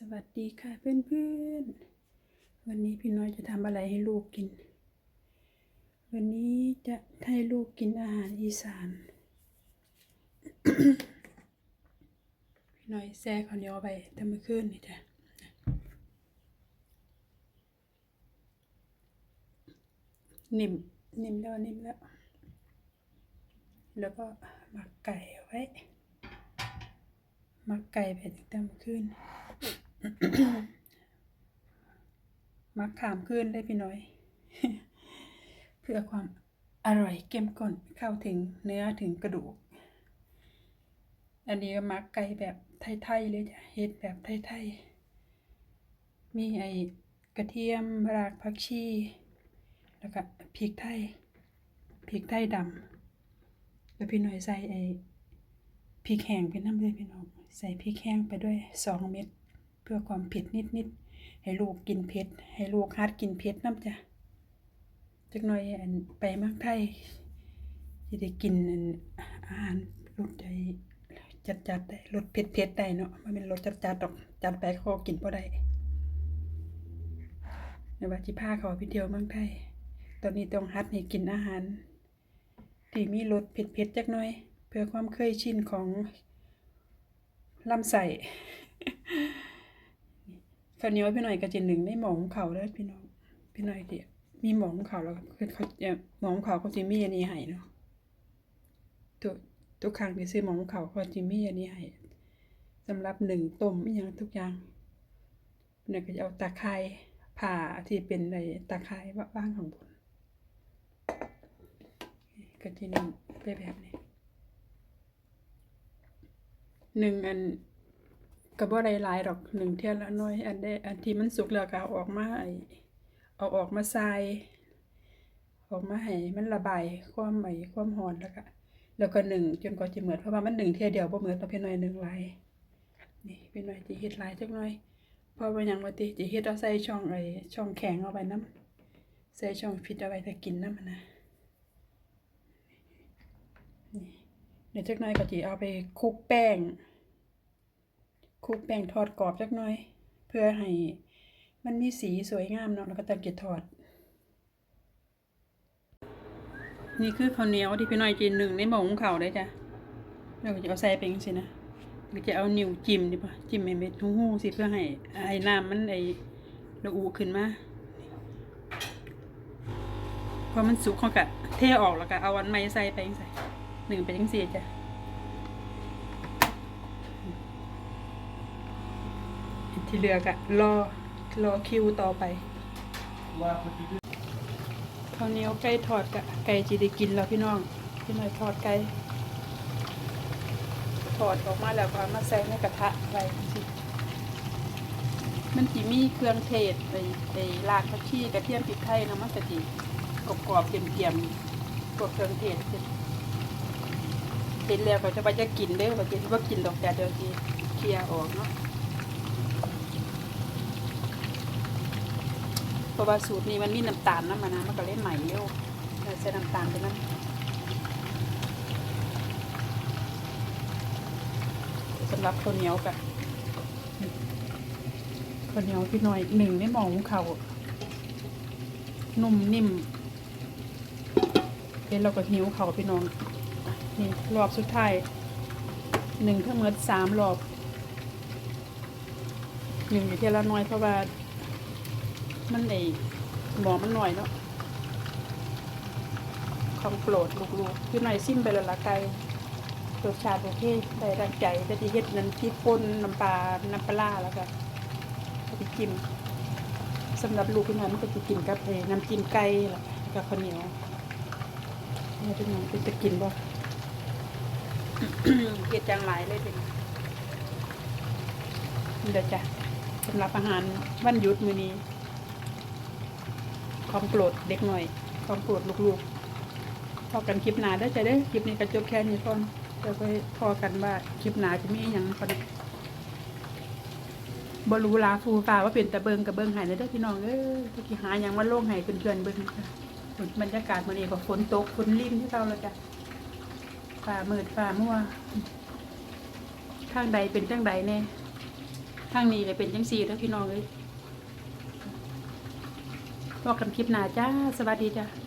สวัสดีค่ะเพื่อนๆ วันนี้พี่น้อยจะทำอะไรให้ลูกกิน วันนี้จะให้ลูกกินอาหารอีสาน พี่น้อยแซ่ข้าวเหนียวไปทำมื่อคืนนี่จ้ะนิ่มนิ่มแล้วนิ่มแล้ว แล้วก็หมักไก่ไว้หมักไก่ไปตั้งแต่เมื่อคืน มักขามขึ้นได้พี่น้อย เพื่อความอร่อยเข้มข้นเข้าถึงเนื้อถึงกระดูก อันนี้ก็มักไก่แบบไทยๆเลยจ้ะเฮ็ดแบบไทยๆ มีไอ้กระเทียมรากผักชี แล้วก็พริกไทยพริกไทยดำแล้วพี่น้อยใส่ไอ้พริกแห้งไปน้ำเลยพี่น้องใส่พริกแห้งไปด้วยสองเม็ด เพื่อความเผ็ดนิดๆให้ลูกกินเผ็ดให้ลูกฮัดกินเผ็ดน้ำจ้ะจักหน่อยอันไปเมืองไทยจะได้กินอาหารรสใจจัดๆได้รสเผ็ดๆได้เนาะมันเป็นรสจัดๆดอกจัดไปเขากินพอได้ในว่าจิพาเขาไปเที่ยวเมืองไทยตอนนี้ต้องฮัดให้กินอาหารที่มีรสเผ็ดๆจักหน่อย เพื่อความเคยชินของลำไส้ ข้าวเหนียวพี่หน่อยก็จะหนึ่งในหมองเขาเลยพี่น้องพี่หน่อยเดียมีหมองเขาแล้วคือเขาจะหมองเขาเขาจะมีอันนี้ให้เนาะทุกทุกครั้งที่ซื้อหมองเขาเขาจะมีอันนี้ให้สำหรับหนึ่งต้มอย่างทุกอย่างเนี่ยก็จะเอาตะไคร้ผ่าที่เป็นในตะไคร้ว่างของบนก็จะนึ่งไปแบบนี้หนึ่งอัน ก็บ่ได้หลายดอกหนึ่งเที่ยละน้อย อันได้อันที่มันสุกแล้วก็เอาออกมาไอเอาออกมาใส่ออกมาให้มันระบายความไอ้ความร้อนแล้วก็แล้วก็หนึ่งจนกว่าจะเหมือดเพราะว่ามันหนึ่งเที่ยเดียวบ่เหมือดต้องพี่น้อยหนึ่งลายนี่พี่น้อยจะเฮ็ดลายจักหน่อยพราะว่ายังว่าติจะเฮ็ดเอาใส่ช่องไอ้ช่องแข็งเอาไว้นํใส่ช่องฟิตเอาไว้ถ้ากินน้ำนะนี่เดี๋ยวจักหน่อยก็สิเอาไปคลุกแป้ง คลุกแป้งทอดกรอบจักหน่อย เพื่อให้มันมีสีสวยงามเนาะแล้วก็ตังเก็ทอด นี่คือข้าวเหนียวที่พี่น้อยกินหนึ่งในหม้อหุงข้าวได้จ้ะแล้วก็จะเอาใส่ไปจังซี่นะหรือจะเอานิ้วจิ้มดีป่ะจิ้มให้เม็ดหูหูสิเพื่อให้ไอ้น้ำมันไอ้ระอุขึ้นมาพอมันสุกเขาก็เทออกแล้วก็เอาอันใหม่ใส่ไปจังซี่หนึ่งไปจังซี่จ้ะ ที่เหลือก็รอรอคิวต่อไปข้าวเหนียวไก่ทอดกะไก่จีได้กินแล้วพี่น้องพี่หน่อยทอดไก่ทอดออกมาแล้วก็มาใส่ในกระทะไว้สิมันจีมีเครื่องเทศไอ้ไอ้รากผักชีกระเทียมพริกไทยนะมันก็จีกรอบๆเทียมๆพวเครื่องเทศเสิเห็นแล้วก็จะว่าจะกินเด้อว่าจะว่ากินดอกแต่เดียวจีเคลียร์ออกเนาะ เพราะว่าสูตรนี้มันมีน้ำตาลน้ำมันนะมันก็เลยใหม่เร็วเราใส่น้ำตาลไปนั่นสำหรับข้าวเหนียวกับข้าวเหนียวพี่น้อยหนึ่งในหมองเขานุ่มนิ่มเป็นเราก็หิวเขาพี่น้องนี่รอบสุดท้ายหนึ่งทั้งหมดสามรอบหนึ่งอยู่ที่ละน้อยเพราะว่า มันไอหมอมันหน่อยเนาะของโปรดลูกๆคือหน่อยซิมไปและละไก่รสชาติโอเคได้ดังใจแต่ที่เฮ็ดนั้นที่ป่นน้ำปลาน้ำปลาร้าแล้วก็ไปจิ้มสำหรับลูกพี่น้อยมันก็จะกินกับไอ้น้ำจิ้มไก่แล้วก็ข้าวเหนียวนี่พี่น้องเป็นจะกินบ่เฮ็ดจังหลายเลยเป็นเดี๋ยวจ้ะสำหรับอาหารวันหยุดมื้อนี้ ความโปรดเด็กหน่อย ความโปรดลูกๆพอกันคลิปหนาได้ใจได้คลิปนี้ก็จบแค่นี้ก่อนเดี๋ยวไปพอกันว่าคลิปหนาจะมีอย่างก่อนบรูลาฟูฟ้าว่าเป็นแต่เบิงกับเบิงหายเลยเด้อพี่น้องเอ้ยที่หาอย่างมาโล่งหายเพื่อนๆเบิงค่ะบรรยากาศมันเองก็ฝนตกฝนริมที่เราแล้วจ้ะฝ่ามืดฝ่ามัวข้างใดเป็นจังใดแน่ทางนี้เลยเป็นจังซี่แล้วพี่น้องเลย พบกันคลิปหน้าจ้า สวัสดีจ้า